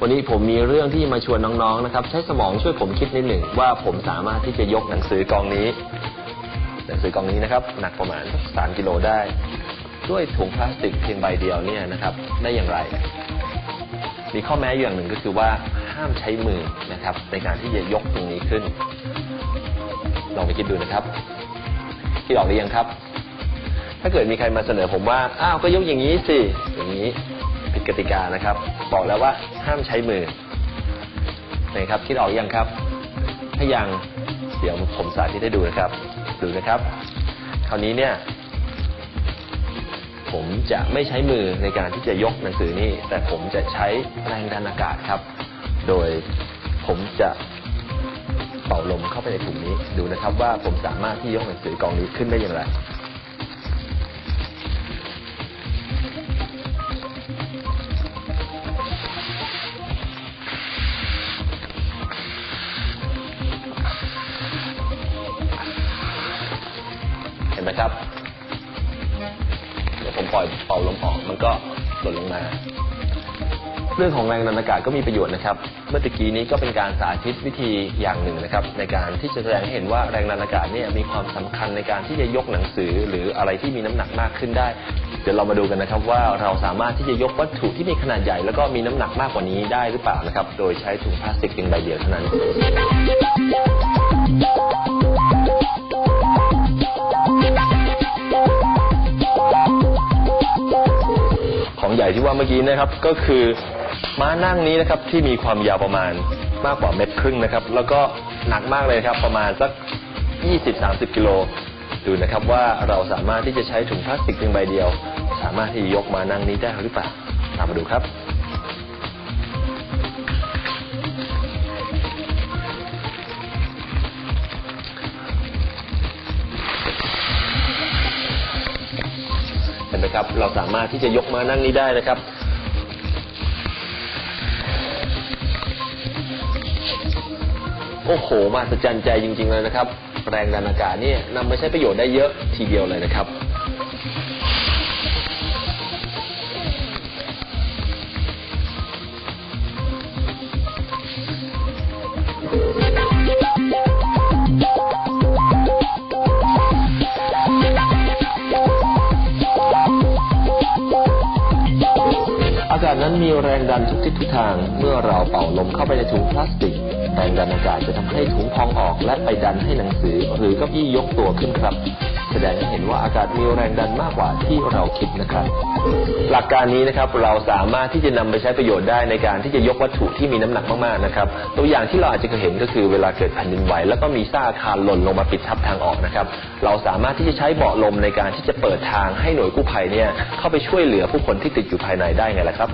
วันนี้ผมมีเรื่องที่มาชวนน้องๆนะครับ ใช้สมองช่วยผมคิดนิดหนึ่งว่าผมสามารถที่จะยกหนังสือกองนี้ หนังสือกองนี้นะครับ หนักประมาณสักสามกิโลได้ ด้วยถุงพลาสติกเพียงใบเดียวเนี่ยนะครับ ได้อย่างไร มีข้อแม้อย่างหนึ่งก็คือว่าห้ามใช้มือนะครับ ในการที่จะยกตรงนี้ขึ้น ลองไปคิดดูนะครับคิดออกหรือยังครับ ถ้าเกิดมีใครมาเสนอผมว่าอ้าวก็ยกอย่างนี้สิอย่างนี้ กติกานะครับ บอกแล้วว่าห้ามใช้มือนะครับคิดออกยังครับ ถ้ายังเดี๋ยวผมสาธิตให้ดูนะครับ ดูนะครับ คราวนี้เนี่ย ผมจะไม่ใช้มือในการที่จะยกหนังสือนี่ แต่ผมจะใช้แรงดันอากาศครับ โดยผมจะเป่าลมเข้าไปในถุงนี้ ดูนะครับว่าผมสามารถที่ยกหนังสือกองนี้ขึ้นได้อย่างไร ไหมครับ เดี๋ยวผมปล่อยเป่าลมออกมันก็หล่นลงมา เรื่องของแรงดันอากาศก็มีประโยชน์นะครับ เมื่อตะกี้นี้ก็เป็นการสาธิตวิธีอย่างหนึ่งนะครับ ในการที่จะแสดงให้เห็นว่าแรงดันอากาศเนี่ยมีความสำคัญในการที่จะยกหนังสือหรืออะไรที่มีน้ำหนักมากขึ้นได้ เดี๋ยวเรามาดูกันนะครับว่าเราสามารถที่จะยกวัตถุที่มีขนาดใหญ่ แล้วก็มีน้ำหนักมากกว่านี้ได้หรือเปล่านะครับ โดยใช้ถุงพลาสติกเพียงใบเดียวเท่านั้น ของใหญ่ที่ว่าเมื่อกี้นะครับ ก็คือม้านั่งนี้นะครับที่มีความยาวประมาณมากกว่าเมตรครึ่งนะครับ แล้วก็หนักมากเลยครับประมาณสัก 20-30 กิโลดูนะครับว่าเราสามารถที่จะใช้ถุงพลาสติกเพียงใบเดียว สามารถที่จะยกมานั่งนี้ได้หรือเปล่าตามมาดูครับ นไหมครับ เราสามารถที่จะยกมานั่งนี้ได้นะครับ โอ้โหมาสจันใจจริง ๆ เลยนะครับ แรงดันอากาศเนี่ยนำไปใช้ประโยชน์ได้เยอะทีเดียวเลยนะครับ นั้นมีแรงดันทุกทิศทุกทาง เมื่อเราเป่าลมเข้าไปในถุงพลาสติก แรงดันอากาศจะทำให้ถุงพองออกและไปดันให้หนังสือ หรือเก้าอี้ยกตัวขึ้นครับ สดงให้เห็นว่าอากาศมีแรงดันมากกว่าที่เราคิดนะครับ หลักการนี้นะครับเราสามารถที่จะนำไปใช้ประโยชน์ได้ในการที่จะยกวัตถุที่มีน้ำหนักมากๆนะครับ ตัวอย่างที่เราอาจจะเคยเห็นก็คือเวลาเกิดแผ่นดินไหวแล้วก็มีซากอาคารหล่นลงมาปิดทับทางออกนะครับเราสามารถที่จะใช้เบาะลมในการที่จะเปิดทางให้หน่วยกู้ภัยเนี่ยเข้าไปช่วยเหลือผู้คนที่ติดอยู่ภายในได้ไงล่ะครับ